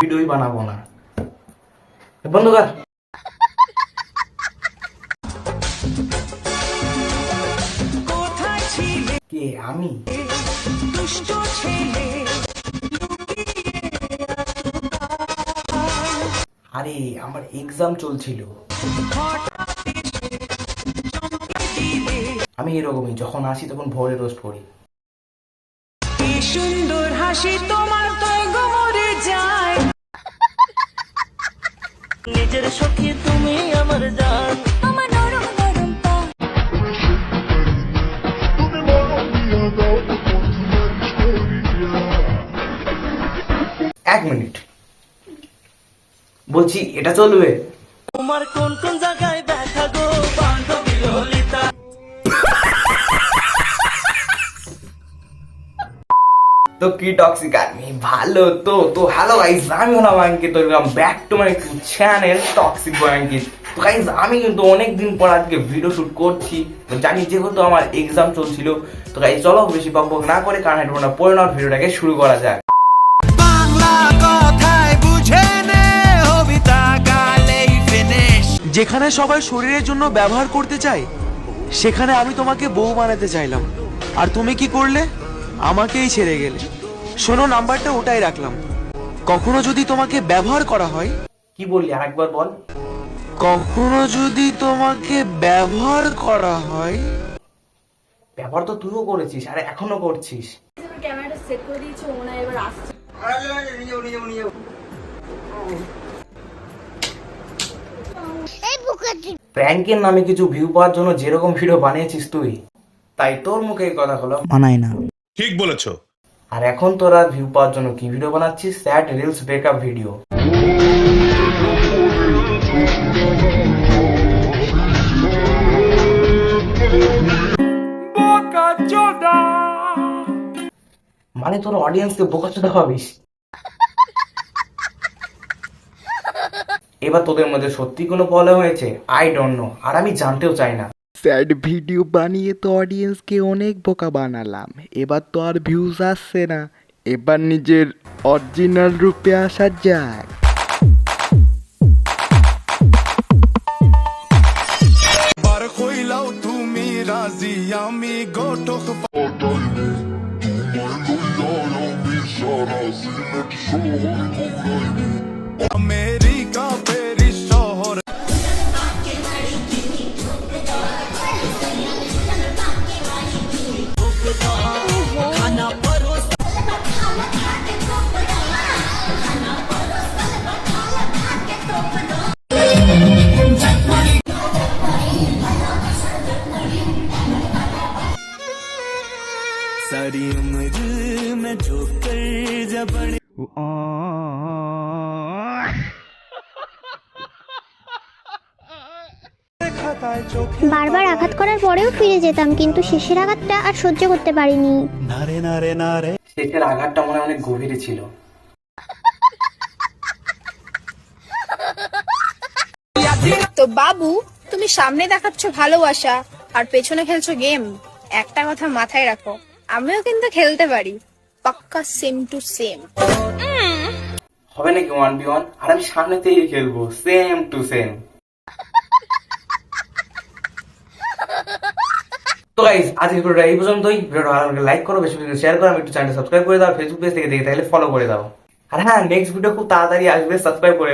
ভিডিওই বানাবো না। বন্ধ কর কে? আমি? আরে আমার এক্সাম চলছিল। আমি এরকমই যখন আসি তখন ভোরে রোস্ট করি সুন্দর হাসি তোমার নিজের সখী তুমি আমার জান। আমার নরম নরম পা। এক মিনিট। বলছি এটা চলবে? তোমার কোন কোন জায়গায় দেখা গো বান্ধবী তো কি টক্সিক আর্মি ভালো তো তো হ্যালো গাইস আমি হলাম Ankit welcome back to my channel toxic boy Ankit. তো গাইস আমি কিন্তু অনেক দিন পর আজকে ভিডিও শুট করছি। তো জানি যেহেতু আমার এক্সাম চলছিল তো গাইস চলো বেশি বক বক না করে কারণ হেঁটবো না পরে নেওয়ার ভিডিওটাকে শুরু করা যাক। যেখানে সবাই শরীরের জন্য ব্যবহার করতে চায় সেখানে আমি তোমাকে বউ বানাতে চাইলাম। আর তুমি কি করলে? আমাকেই ছেড়ে গেলে। শোনো নাম্বারটা ওটাই রাখলাম। কখনো যদি তোমাকে ব্যবহার করা হয় কি বললি? আরেকবার বল। কখনো যদি তোমাকে ব্যবহার করা হয় ব্যবহার তো তুইও করেছিস আর এখনও করছিস। ক্যামেরাটা সেট করে দিয়েছে ওনা এবার আসছে। প্র্যাঙ্কের নামে কিছু ভিউ পাওয়ার জন্য যেরকম ভিডিও বানিয়েছিস তুই তাই তোর মুখে এই কথা হলো। মানায় না। ঠিক বলেছ। আর এখন তোরা ভিউ পাওয়ার জন্য কি ভিডিও বানাচ্ছিস? স্যাড রিলস ব্রেকআপ ভিডিও মানে তোর অডিয়েন্সকে বোকাচোদা ভাবিস? এবার তোদের মধ্যে সত্যি কোনো প্রবলেম হয়েছে? আই ডোন্ট নো আর আমি জানতেও চাই না। স্যাড ভিডিও বানিয়ে তো অডিয়েন্সকে অনেক বোকা বানালাম। এবার তো আর ভিউজ আসছে না। এবার নিজের অরিজিনাল রূপে আসা যাক। তুমি রাজি আমি গোটক আমেরিকা सारी उम्र में जो कर जबड़ বারবার আঘাত করার পরেও ফিরে যেতাম কিন্তু শেষের আঘাতটা আর সহ্য করতে পারিনি নারে নারে নারে শেষের আঘাতটা মনে হয় অনেক গভীরে ছিল তো বাবু তুমি সামনে দেখাচ্ছ ভালোবাসা আর পেছনে খেলছো গেম একটা কথা মাথায় রাখো আমিও কিন্তু খেলতে পারি। পাক্কা সেম টু সেম হবে নাকি ওয়ান বি ওয়ান আর আমি সামনেতেই খেলব সেম টু সেম তো গাইস আজকে ভিডিওটা এই পর্যন্তই। ভিডিওটা ভালো লাগলে লাইক করো বেশি বেশি শেয়ার করো আমি একটু চ্যানেল সাবস্ক্রাইব করে দাও ফেসবুক পেজ থেকে দেখে তাহলে ফলো করে দাও। আর হ্যাঁ নেক্সট ভিডিও খুব তাড়াতাড়ি আসবে সাবস্ক্রাইব করে